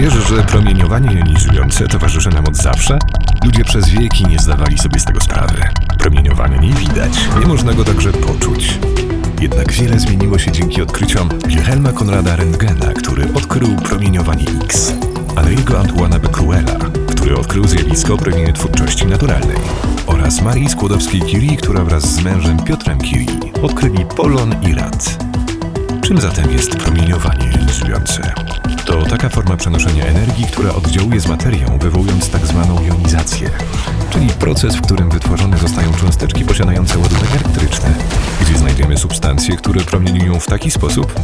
Wiesz, że promieniowanie jonizujące towarzyszy nam od zawsze? Ludzie przez wieki nie zdawali sobie z tego sprawy. Promieniowania nie widać, nie można go także poczuć. Jednak wiele zmieniło się dzięki odkryciom Wilhelma Konrada Rentgena, który odkrył promieniowanie X, Alrigo Antoana Becquerela, który odkrył zjawisko promieniotwórczości naturalnej, oraz Marii Skłodowskiej-Curie, która wraz z mężem Piotrem Curie odkryli polon i rad. Czym zatem jest promieniowanie jonizujące? To taka forma przenoszenia energii, która oddziałuje z materią, wywołując tak zwaną jonizację, czyli proces, w którym wytworzone zostają cząsteczki posiadające ładunek elektryczny, gdzie znajdziemy substancje, które promieniują w taki sposób,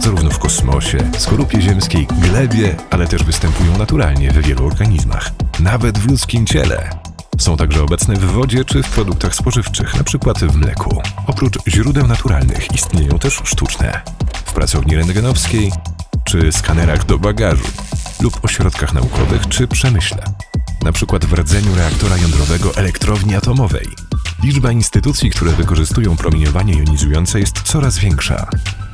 zarówno w kosmosie, skorupie ziemskiej, glebie, ale też występują naturalnie we wielu organizmach, nawet w ludzkim ciele. Są także obecne w wodzie czy w produktach spożywczych, np. w mleku. Oprócz źródeł naturalnych istnieją też sztuczne. W pracowni rentgenowskiej czy skanerach do bagażu lub ośrodkach naukowych czy przemyśle. Na przykład w rdzeniu reaktora jądrowego elektrowni atomowej. Liczba instytucji, które wykorzystują promieniowanie jonizujące jest coraz większa.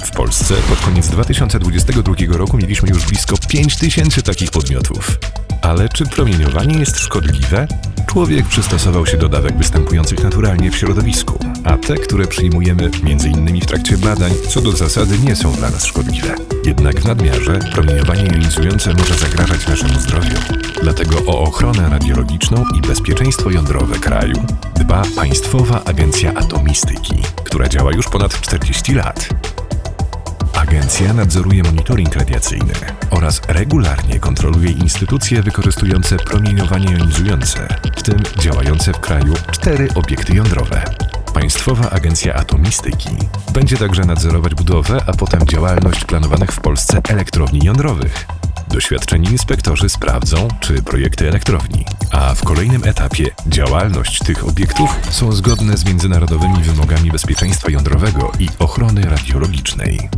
W Polsce pod koniec 2022 roku mieliśmy już blisko 5000 takich podmiotów. Ale czy promieniowanie jest szkodliwe? Człowiek przystosował się do dawek występujących naturalnie w środowisku, a te, które przyjmujemy m.in. w trakcie badań, co do zasady nie są dla nas szkodliwe. Jednak w nadmiarze promieniowanie jonizujące może zagrażać naszemu zdrowiu. Dlatego o ochronę radiologiczną i bezpieczeństwo jądrowe kraju dba Państwowa Agencja Atomistyki, która działa już ponad 40 lat. Agencja nadzoruje monitoring radiacyjny oraz regularnie kontroluje instytucje wykorzystujące promieniowanie jonizujące, w tym działające w kraju cztery obiekty jądrowe. Państwowa Agencja Atomistyki będzie także nadzorować budowę, a potem działalność planowanych w Polsce elektrowni jądrowych. Doświadczeni inspektorzy sprawdzą, czy projekty elektrowni, a w kolejnym etapie działalność tych obiektów są zgodne z międzynarodowymi wymogami bezpieczeństwa jądrowego i ochrony radiologicznej.